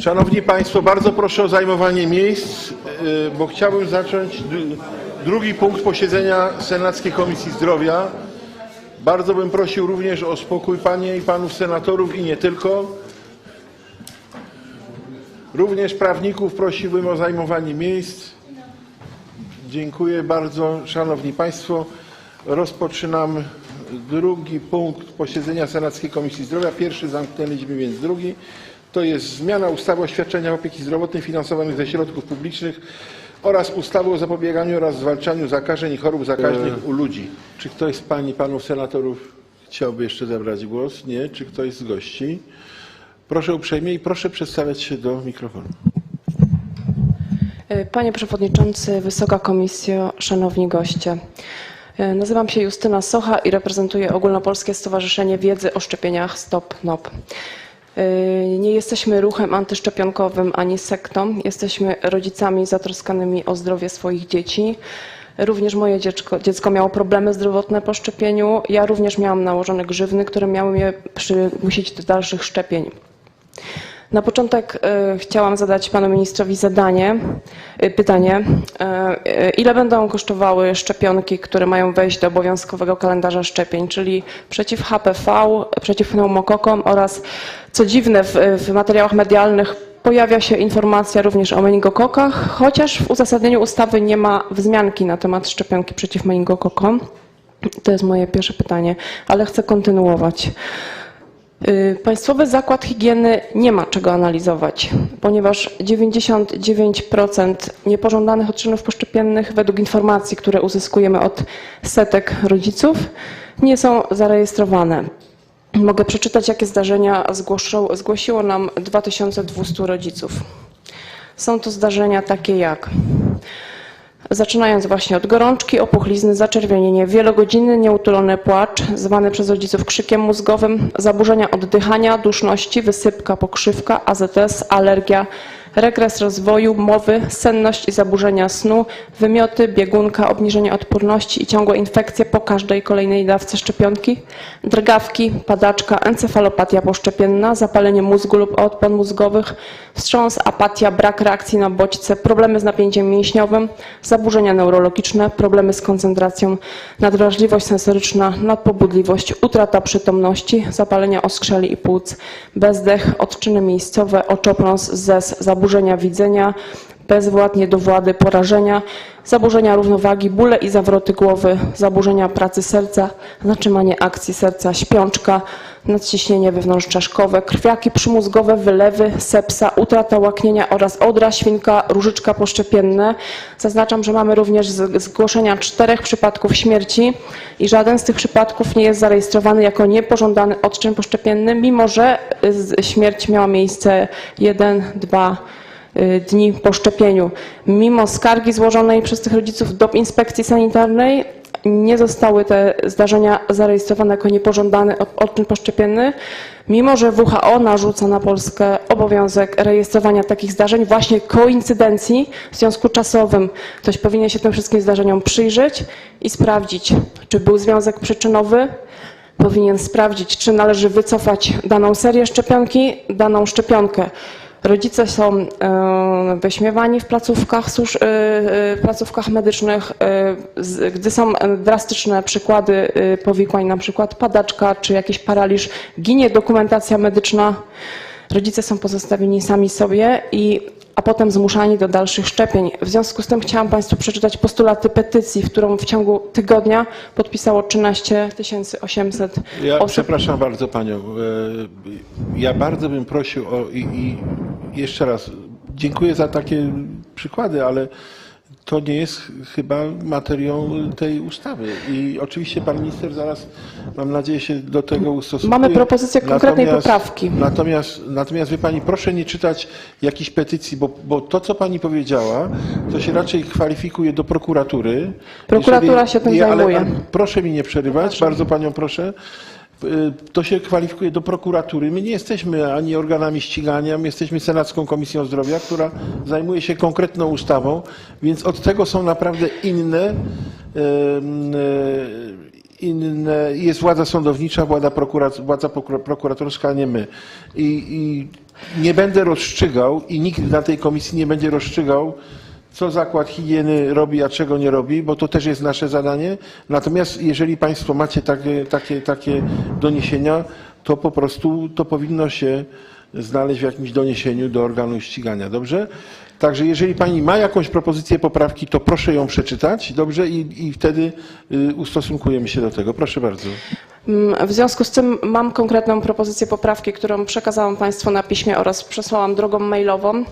Szanowni Państwo, bardzo proszę o zajmowanie miejsc, y, bo chciałbym zacząć drugi punkt posiedzenia Senackiej Komisji Zdrowia. Bardzo bym prosił również o spokój Panie i Panów Senatorów i nie tylko. Również prawników prosiłbym o zajmowanie miejsc. Dziękuję bardzo. Szanowni Państwo, rozpoczynam drugi punkt posiedzenia Senackiej Komisji Zdrowia. Pierwszy zamknęliśmy więc drugi. To jest zmiana ustawy o świadczeniach opieki zdrowotnej finansowanych ze środków publicznych oraz ustawy o zapobieganiu oraz zwalczaniu zakażeń i chorób zakaźnych u ludzi. Czy ktoś z Pań i Panów Senatorów chciałby jeszcze zabrać głos? Nie. Czy ktoś z gości? Proszę uprzejmie i proszę przedstawiać się do mikrofonu. Panie Przewodniczący, Wysoka Komisjo, Szanowni Goście. Nazywam się Justyna Socha i reprezentuję Ogólnopolskie Stowarzyszenie Wiedzy o Szczepieniach Stop NOP. Nie jesteśmy ruchem antyszczepionkowym ani sektą. Jesteśmy rodzicami zatroskanymi o zdrowie swoich dzieci. Również moje dziecko, dziecko miało problemy zdrowotne po szczepieniu. Ja również miałam nałożone grzywny, które miały mnie przymusić do dalszych szczepień. Na początek e, chciałam zadać panu ministrowi zadanie, e, pytanie, e, ile będą kosztowały szczepionki, które mają wejść do obowiązkowego kalendarza szczepień, czyli przeciw HPV, przeciw pneumokokom oraz co dziwne w, w materiałach medialnych pojawia się informacja również o meningokokach, chociaż w uzasadnieniu ustawy nie ma wzmianki na temat szczepionki przeciw meningokokom. To jest moje pierwsze pytanie, ale chcę kontynuować. Y, Państwowy Zakład Higieny nie ma czego analizować, ponieważ 99% niepożądanych odczynów poszczepiennych według informacji, które uzyskujemy od setek rodziców, nie są zarejestrowane. Mogę przeczytać, jakie zdarzenia zgłosiło nam 2200 rodziców. Są to zdarzenia takie jak Zaczynając właśnie od gorączki, opuchlizny, zaczerwienienie, wielogodzinny nieutulony płacz, zwany przez rodziców krzykiem mózgowym, zaburzenia oddychania, duszności, wysypka, pokrzywka, AZS, alergia, regres rozwoju, mowy, senność i zaburzenia snu, wymioty, biegunka, obniżenie odporności i ciągłe infekcje po każdej kolejnej dawce szczepionki, drgawki, padaczka, encefalopatia poszczepienna, zapalenie mózgu lub odpon mózgowych, wstrząs, apatia, brak reakcji na bodźce, problemy z napięciem mięśniowym, zaburzenia neurologiczne, problemy z koncentracją, nadwrażliwość sensoryczna, nadpobudliwość, utrata przytomności, zapalenia oskrzeli i płuc, bezdech, odczyny miejscowe, oczopląs, zes, zaburzenia widzenia, bezwład, niedowłady, porażenia, zaburzenia równowagi, bóle i zawroty głowy, zaburzenia pracy serca, zatrzymanie akcji serca, śpiączka, nadciśnienie wewnątrzczaszkowe, krwiaki przymózgowe, wylewy, sepsa, utrata łaknienia oraz odra, świnka, różyczka poszczepienne. Zaznaczam, że mamy również zgłoszenia czterech przypadków śmierci i żaden z tych przypadków nie jest zarejestrowany jako niepożądany odczyn poszczepienny, mimo że y, śmierć miała miejsce jeden, dwa, y, dni po szczepieniu. Mimo skargi złożonej przez tych rodziców do inspekcji sanitarnej nie zostały te zdarzenia zarejestrowane jako niepożądany od- odczyn poszczepienny, mimo że WHO narzuca na Polskę obowiązek rejestrowania takich zdarzeń, właśnie koincydencji w związku czasowym. Ktoś powinien się tym wszystkim zdarzeniom przyjrzeć i sprawdzić, czy był związek przyczynowy, powinien sprawdzić, czy należy wycofać daną serię szczepionki, daną szczepionkę. Rodzice są e, wyśmiewani w placówkach, e, e, placówkach medycznych, gdy są drastyczne przykłady powikłań, na przykład padaczka czy jakiś paraliż, ginie dokumentacja medyczna. Rodzice są pozostawieni sami sobie i a potem zmuszani do dalszych szczepień. W związku z tym chciałam Państwu przeczytać postulaty petycji, w którą w ciągu tygodnia podpisało 13 800 Ja osób. przepraszam bardzo panią. Ja bardzo bym prosił o i, i jeszcze raz dziękuję za takie przykłady, ale to nie jest chyba materią tej ustawy. I oczywiście pan minister zaraz, mam nadzieję, się do tego ustosuje. Mamy propozycję konkretnej poprawki. Natomiast, natomiast wie pani, proszę nie czytać jakichś petycji, bo, bo to, co pani powiedziała, to się raczej kwalifikuje do prokuratury. Prokuratura się tym zajmuje. ale Proszę mi nie przerywać, bardzo panią proszę. Y, To się kwalifikuje do prokuratury. My nie jesteśmy ani organami ścigania, my jesteśmy Senacką Komisją Zdrowia, która zajmuje się konkretną ustawą, więc od tego są naprawdę inne, em, e, inne jest władza sądownicza, władza, prokura, władza prokura- prokuratorska, nie my. I, i nie będę rozstrzygał i nikt na tej komisji nie będzie rozstrzygał, co zakład higieny robi, a czego nie robi, bo to też jest nasze zadanie. Natomiast jeżeli Państwo macie takie, takie, takie doniesienia, to po prostu to powinno się znaleźć w jakimś doniesieniu do organu ścigania, dobrze? Także jeżeli Pani ma jakąś propozycję poprawki, to proszę ją przeczytać, dobrze? I, i wtedy y, ustosunkujemy się do tego. Proszę bardzo. Mm, W związku z tym mam konkretną propozycję poprawki, którą przekazałam Państwu na piśmie oraz przesłałam drogą mailową.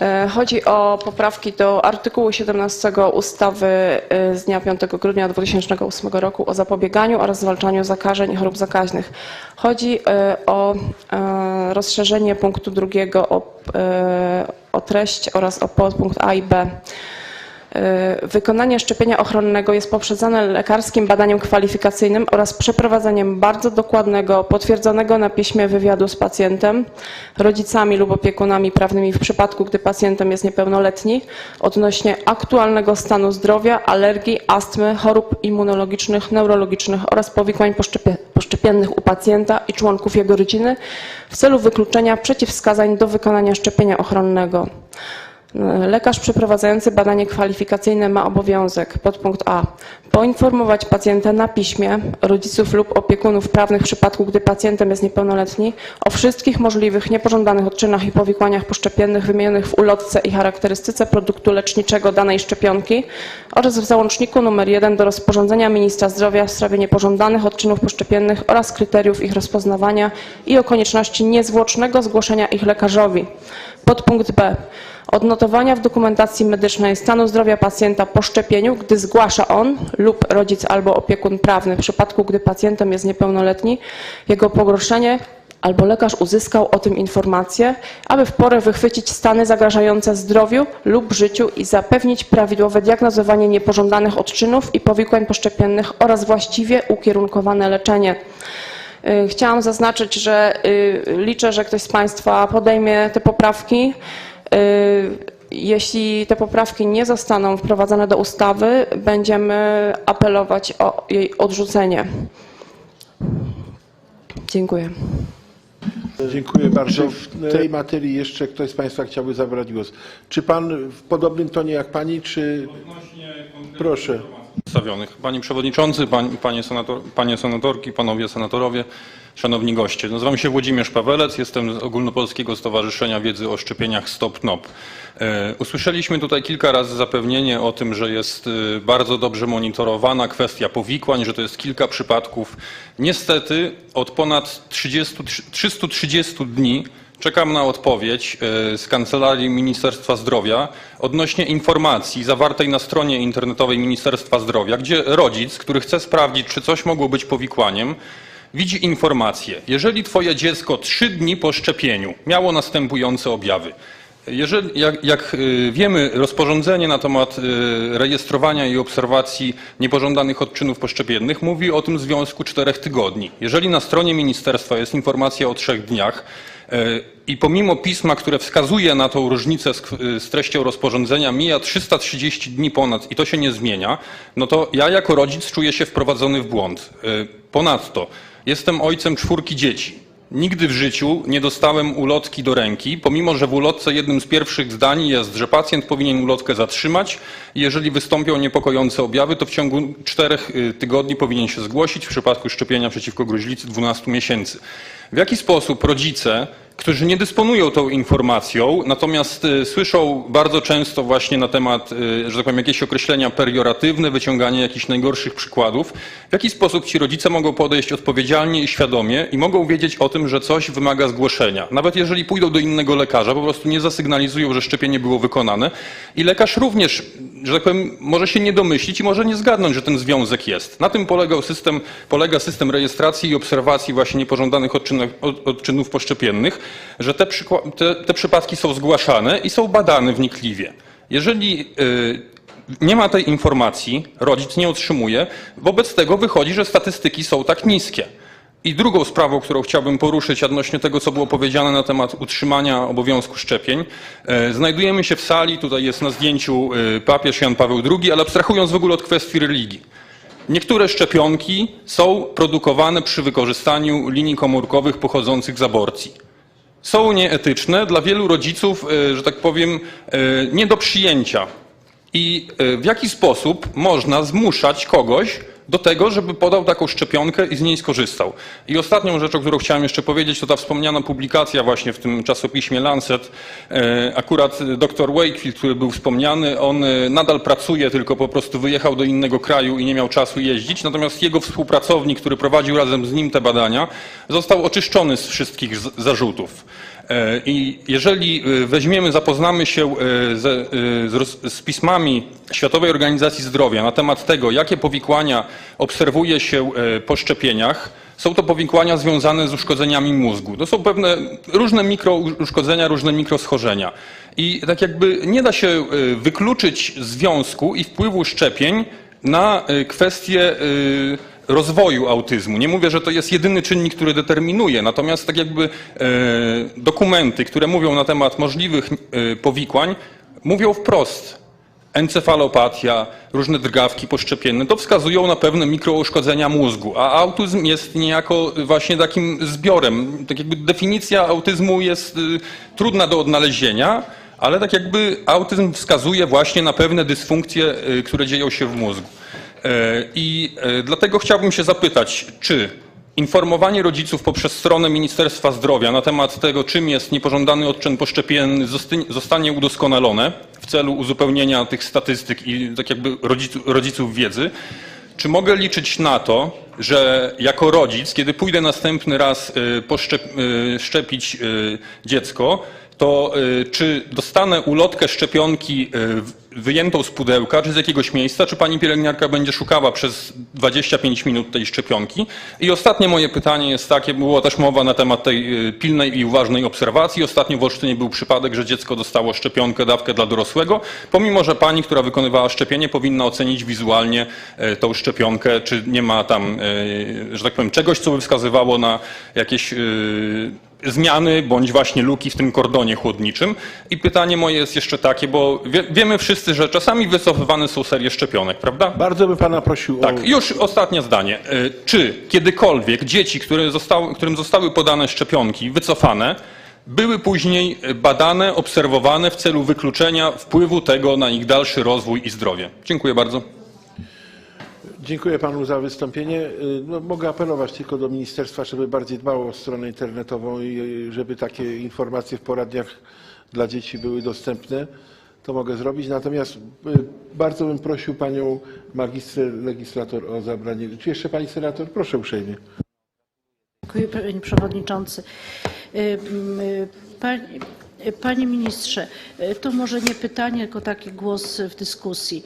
E, Chodzi o poprawki do artykułu 17 ustawy e, z dnia 5 grudnia 2008 roku o zapobieganiu oraz zwalczaniu zakażeń i chorób zakaźnych. Chodzi e, o rozszerzenie punktu drugiego o, o treść oraz o podpunkt A i B. Y, Wykonanie szczepienia ochronnego jest poprzedzane lekarskim badaniem kwalifikacyjnym oraz przeprowadzeniem bardzo dokładnego, potwierdzonego na piśmie wywiadu z pacjentem, rodzicami lub opiekunami prawnymi w przypadku, gdy pacjentem jest niepełnoletni, odnośnie aktualnego stanu zdrowia, alergii, astmy, chorób immunologicznych, neurologicznych oraz powikłań poszczepie- poszczepiennych u pacjenta i członków jego rodziny w celu wykluczenia przeciwwskazań do wykonania szczepienia ochronnego. Lekarz przeprowadzający badanie kwalifikacyjne ma obowiązek, podpunkt A, poinformować pacjenta na piśmie, rodziców lub opiekunów prawnych w przypadku, gdy pacjentem jest niepełnoletni, o wszystkich możliwych niepożądanych odczynach i powikłaniach poszczepiennych wymienionych w ulotce i charakterystyce produktu leczniczego danej szczepionki oraz w załączniku nr 1 do rozporządzenia ministra zdrowia w sprawie niepożądanych odczynów poszczepiennych oraz kryteriów ich rozpoznawania i o konieczności niezwłocznego zgłoszenia ich lekarzowi. Podpunkt B odnotowania w dokumentacji medycznej stanu zdrowia pacjenta po szczepieniu, gdy zgłasza on lub rodzic albo opiekun prawny w przypadku, gdy pacjentem jest niepełnoletni, jego pogorszenie albo lekarz uzyskał o tym informację, aby w porę wychwycić stany zagrażające zdrowiu lub życiu i zapewnić prawidłowe diagnozowanie niepożądanych odczynów i powikłań poszczepiennych oraz właściwie ukierunkowane leczenie. Y, Chciałam zaznaczyć, że y, liczę, że ktoś z Państwa podejmie te poprawki. Y, Jeśli te poprawki nie zostaną wprowadzone do ustawy, będziemy apelować o jej odrzucenie. Dziękuję. Dziękuję bardzo. W tej materii jeszcze ktoś z Państwa chciałby zabrać głos. Czy Pan w podobnym tonie jak Pani, czy... Proszę. Panie Przewodniczący, panie, senator, panie senatorki, panowie senatorowie, szanowni goście. Nazywam się Włodzimierz Pawelec, jestem z Ogólnopolskiego Stowarzyszenia Wiedzy o Szczepieniach Stop NOP. E, usłyszeliśmy tutaj kilka razy zapewnienie o tym, że jest e, bardzo dobrze monitorowana kwestia powikłań, że to jest kilka przypadków. Niestety od ponad 30, 330 dni Czekam na odpowiedź e, z Kancelarii Ministerstwa Zdrowia odnośnie informacji zawartej na stronie internetowej Ministerstwa Zdrowia, gdzie rodzic, który chce sprawdzić, czy coś mogło być powikłaniem, widzi informację. Jeżeli twoje dziecko trzy dni po szczepieniu miało następujące objawy, jeżeli, jak, jak y, wiemy, rozporządzenie na temat y, rejestrowania i obserwacji niepożądanych odczynów poszczepiennych mówi o tym związku czterech tygodni. Jeżeli na stronie ministerstwa jest informacja o trzech dniach i pomimo pisma, które wskazuje na tą różnicę z, treścią rozporządzenia, mija 330 dni ponad i to się nie zmienia, no to ja jako rodzic czuję się wprowadzony w błąd. Ponadto jestem ojcem czwórki dzieci. Nigdy w życiu nie dostałem ulotki do ręki, pomimo że w ulotce jednym z pierwszych zdań jest, że pacjent powinien ulotkę zatrzymać i jeżeli wystąpią niepokojące objawy, to w ciągu czterech y, tygodni powinien się zgłosić w przypadku szczepienia przeciwko gruźlicy 12 miesięcy. W jaki sposób rodzice, którzy nie dysponują tą informacją, natomiast y, słyszą bardzo często właśnie na temat, y, że tak powiem, jakieś określenia perioratywne, wyciąganie jakichś najgorszych przykładów, w jaki sposób ci rodzice mogą podejść odpowiedzialnie i świadomie i mogą wiedzieć o tym, że coś wymaga zgłoszenia. Nawet jeżeli pójdą do innego lekarza, po prostu nie zasygnalizują, że szczepienie było wykonane i lekarz również, że tak powiem, może się nie domyślić i może nie zgadnąć, że ten związek jest. Na tym polegał system, polega system rejestracji i obserwacji właśnie niepożądanych odczynów, od- odczynów poszczepiennych, że te, te, te przypadki są zgłaszane i są badane wnikliwie. Jeżeli y, nie ma tej informacji, rodzic nie otrzymuje, wobec tego wychodzi, że statystyki są tak niskie. I drugą sprawą, którą chciałbym poruszyć odnośnie tego, co było powiedziane na temat utrzymania obowiązku szczepień. E, Znajdujemy się w sali, tutaj jest na zdjęciu e, papież Jan Paweł II, ale abstrahując w ogóle od kwestii religii. Niektóre szczepionki są produkowane przy wykorzystaniu linii komórkowych pochodzących z aborcji. Są nieetyczne dla wielu rodziców, e, że tak powiem, e, nie do przyjęcia. I e, w jaki sposób można zmuszać kogoś do tego, żeby podał taką szczepionkę i z niej skorzystał. I ostatnią rzeczą, którą chciałem jeszcze powiedzieć, to ta wspomniana publikacja właśnie w tym czasopiśmie Lancet. E, Akurat dr Wakefield, który był wspomniany, on e, nadal pracuje, tylko po prostu wyjechał do innego kraju i nie miał czasu jeździć. Natomiast jego współpracownik, który prowadził razem z nim te badania, został oczyszczony z wszystkich zarzutów. I jeżeli e, weźmiemy, zapoznamy się e, e, z, roz- z pismami Światowej Organizacji Zdrowia na temat tego, jakie powikłania obserwuje się po szczepieniach, są to powikłania związane z uszkodzeniami mózgu. To są pewne różne mikrouszkodzenia, różne mikroschorzenia. I tak jakby nie da się wykluczyć związku i wpływu szczepień na kwestie rozwoju autyzmu. Nie mówię, że to jest jedyny czynnik, który determinuje, natomiast tak jakby e, dokumenty, które mówią na temat możliwych e, powikłań, mówią wprost. Encefalopatia, różne drgawki poszczepienne, to wskazują na pewne mikrouszkodzenia mózgu, a autyzm jest niejako właśnie takim zbiorem. Tak jakby definicja autyzmu jest y, trudna do odnalezienia, ale tak jakby autyzm wskazuje właśnie na pewne dysfunkcje, y, które dzieją się w mózgu. E, I e, dlatego chciałbym się zapytać, czy informowanie rodziców poprzez stronę Ministerstwa Zdrowia na temat tego, czym jest niepożądany odczyn poszczepienny, zostanie udoskonalone w celu uzupełnienia tych statystyk i tak jakby rodziców, rodziców wiedzy. Czy mogę liczyć na to, że jako rodzic, kiedy pójdę następny raz y, poszczep- szczepić dziecko, to y, czy dostanę ulotkę szczepionki y, wyjętą z pudełka, czy z jakiegoś miejsca, czy pani pielęgniarka będzie szukała przez 25 minut tej szczepionki? I ostatnie moje pytanie jest takie, było też mowa na temat tej y, pilnej i uważnej obserwacji. Ostatnio w Olsztynie był przypadek, że dziecko dostało szczepionkę, dawkę dla dorosłego, pomimo że pani, która wykonywała szczepienie, powinna ocenić wizualnie tą szczepionkę, czy nie ma tam, że tak powiem, czegoś, co by wskazywało na jakieś zmiany bądź właśnie luki w tym kordonie chłodniczym. I pytanie moje jest jeszcze takie, bo wie, wiemy wszyscy, że czasami wycofywane są serie szczepionek, prawda? Bardzo bym pana prosił o... Tak, już ostatnie zdanie. Y, Czy kiedykolwiek dzieci, które zostały, którym zostały podane szczepionki, wycofane, były później badane, obserwowane w celu wykluczenia wpływu tego na ich dalszy rozwój i zdrowie? Dziękuję bardzo. Dziękuję panu za wystąpienie. Y, No, mogę apelować tylko do ministerstwa, żeby bardziej dbało o stronę internetową i y, żeby takie informacje w poradniach dla dzieci były dostępne. To mogę zrobić. Natomiast y, bardzo bym prosił panią magistrę legislator o zabranie. Czy jeszcze pani senator? Proszę uprzejmie. Dziękuję panie przewodniczący. Y, Panie, ministrze, to może nie pytanie, tylko taki głos w dyskusji.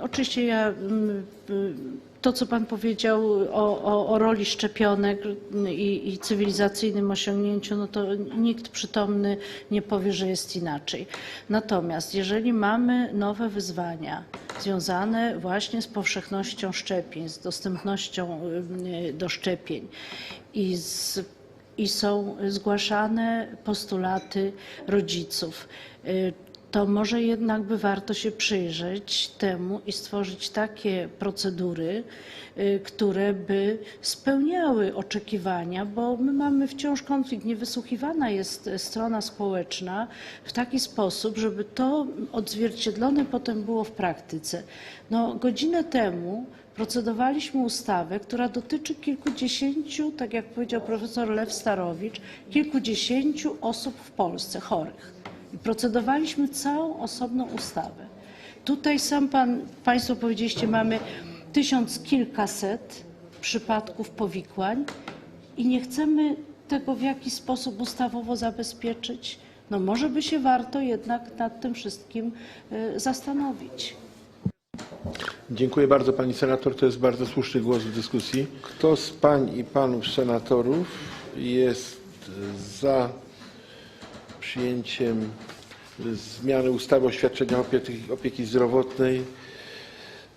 Oczywiście ja m, y, to, co pan powiedział o, o, o roli szczepionek i, i cywilizacyjnym osiągnięciu, no to nikt przytomny nie powie, że jest inaczej. Natomiast jeżeli mamy nowe wyzwania związane właśnie z powszechnością szczepień, z dostępnością do szczepień i z i są zgłaszane postulaty rodziców. To może jednak by warto się przyjrzeć temu i stworzyć takie procedury, y, które by spełniały oczekiwania, bo my mamy wciąż konflikt. Niewysłuchiwana jest strona społeczna w taki sposób, żeby to odzwierciedlone potem było w praktyce. No, godzinę temu procedowaliśmy ustawę, która dotyczy kilkudziesięciu, tak jak powiedział profesor Lew Starowicz, kilkudziesięciu osób w Polsce chorych. Procedowaliśmy całą osobną ustawę. Tutaj sam pan, Państwo powiedzieliście, mamy tysiąc kilkaset przypadków powikłań i nie chcemy tego w jakiś sposób ustawowo zabezpieczyć. No może by się warto jednak nad tym wszystkim y, zastanowić. Dziękuję bardzo pani senator. To jest bardzo słuszny głos w dyskusji. Kto z pań i panów senatorów jest za przyjęciem zmiany ustawy o świadczeniach opieki, opieki zdrowotnej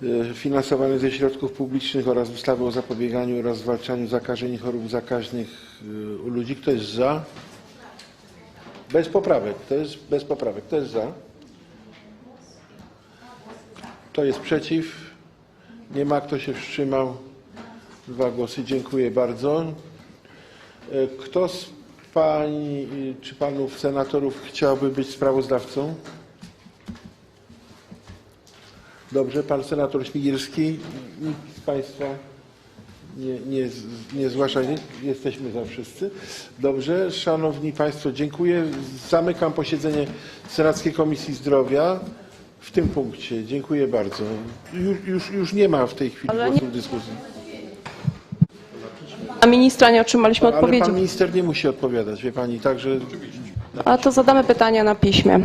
e, finansowanych ze środków publicznych oraz ustawy o zapobieganiu oraz zwalczaniu zakażeń i chorób zakaźnych e, u ludzi? Kto jest za? Bez poprawek. Kto jest bez poprawek? Kto jest za? Kto jest przeciw? Nie ma. Kto się wstrzymał? Dwa głosy. Dziękuję bardzo. E, Kto z pani czy panów senatorów chciałby być sprawozdawcą? Dobrze, pan senator Śmigierski. Nikt z państwa nie, nie, nie zgłasza. Jesteśmy za wszyscy. Dobrze, szanowni państwo, dziękuję. Zamykam posiedzenie Senackiej Komisji Zdrowia w tym punkcie. Dziękuję bardzo. Już, już, już nie ma w tej chwili głosu w dyskusji. A ministra nie otrzymaliśmy Ale odpowiedzi. pan minister nie musi odpowiadać, wie pani, także A to zadamy pytania na piśmie.